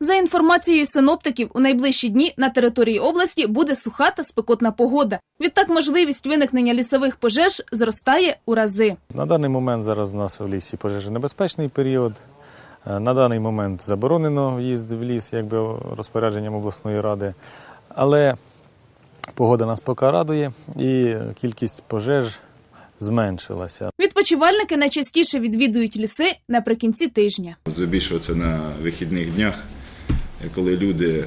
За інформацією синоптиків, у найближчі дні на території області буде суха та спекотна погода. Відтак можливість виникнення лісових пожеж зростає у рази. На даний момент зараз у нас в лісі пожежонебезпечний період. Е, На даний момент заборонено в'їзд в ліс, якби розпорядженням обласної ради. Але погода нас поки радує і кількість пожеж зменшилася. Відпочивальники найчастіше відвідують ліси наприкінці тижня. Здебільшого на вихідних днях, коли люди е,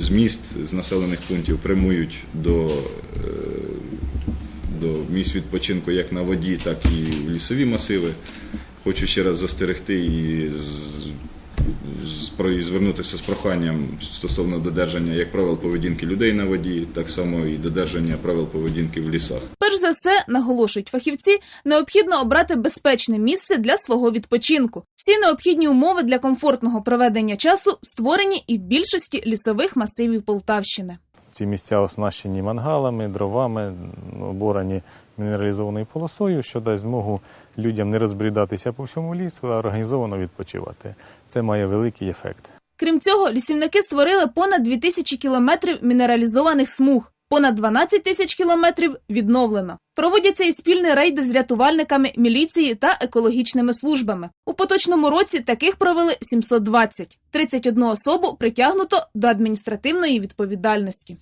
з міст, з населених пунктів прямують до, е, до місць відпочинку як на воді, так і в лісові масиви. Хочу ще раз застерегти і звернутися з проханням стосовно додержання як правил поведінки людей на воді, так само і додержання правил поведінки в лісах. Перш за все, наголошують фахівці, необхідно обрати безпечне місце для свого відпочинку. Всі необхідні умови для комфортного проведення часу створені і в більшості лісових масивів Полтавщини. Ці місця оснащені мангалами, дровами, оборані мінералізованою полосою, що дасть змогу людям не розбрідатися по всьому лісу, а організовано відпочивати. Це має великий ефект. Крім цього, лісівники створили понад 2000 кілометрів мінералізованих смуг. Понад 12 тисяч кілометрів відновлено. Проводяться і спільні рейди з рятувальниками, міліції та екологічними службами. У поточному році таких провели 720. 31 особу притягнуто до адміністративної відповідальності.